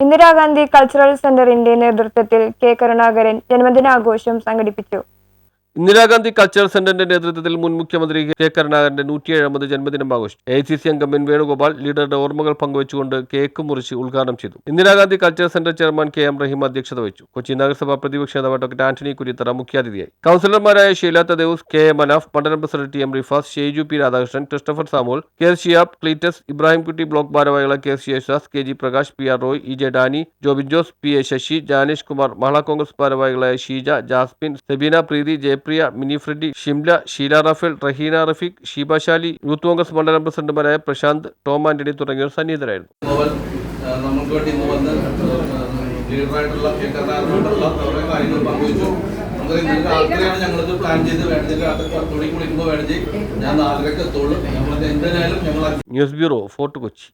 Indira Gandhi cultural സെന്ററിന്റെ നേതൃത്വത്തിൽ K Karunakaran ജന്മദിനാഘോഷം സംഘടിപ്പിച്ചു ഇന്ദിരാഗാന്ധി കൾച്ചറൽ സെന്ററിന്റെ നേതൃത്വത്തിൽ മുൻ മുഖ്യമന്ത്രി കെ കരുണാകരന്റെ നൂറ്റിയേഴാമത് ജന്മദിനം ആഘോഷിച്ചു. എ സി സി അംഗം എൻ വേണുഗോപാൽ ലീഡറുടെ ഓർമ്മകൾ പങ്കുവച്ചുകൊണ്ട് കേക്ക് മുറിച്ച് ഉദ്ഘാടനം ചെയ്തു. Indira Gandhi cultural centre chairman K M Rahim അധ്യക്ഷത വഹിച്ചു. കൊച്ചി നഗരസഭാ പ്രതിപക്ഷ നേതാവ് ഡോക്ടർ ആന്റണി കുര്യത്തറ മുഖ്യാതിഥിയായി. കൗൺസിലർമാരായ ഷീല ദേവസ് കെ എ മനാഫ് മണ്ഡലം president T M Rifas Shaiju P Radhakrishnan Christopher Samol K Shiyab Cletus Ibrahimkutty block ഭാരവാഹികളെ K S Yesudas K G Prakash P R Roy E J Danny Jobin Jose P A Sasi Janesh Kumar Mahila Congress ഭാരവാഹികളായ Sheeja Jasmine Sebeena Preethi Jayapriya Mini Freddy Shimla Sheela Rafale Raheena Rafeeq ഷീബാശാലി youth Congress മണ്ഡലം പ്രസിഡന്റുമാരായ Prashant Tom Antony തുടങ്ങിയവർ സന്നിഹിതരായിരുന്നു. നമുക്ക് വേണ്ടി ഇന്ന് വന്ന് ലീഡറായിട്ടുള്ള കെ കരുണാകരനോടുള്ള ഓരോ കാര്യങ്ങൾ പങ്കുവച്ചു. നമുക്ക് ഇന്നലെ രാത്രിയാണ് ഞങ്ങളിത് പ്ലാൻ ചെയ്ത് വേണ്ടത്. രാത്രി പത്ത് മണിക്ക് വിളിക്കുമ്പോൾ വേണ്ടത് ഞാൻ നാലരക്ക് എത്തുള്ളൂ. നമ്മൾ എന്തായാലും ഞങ്ങൾ ന്യൂസ് ബ്യൂറോ ഫോർട്ട് കൊച്ചി.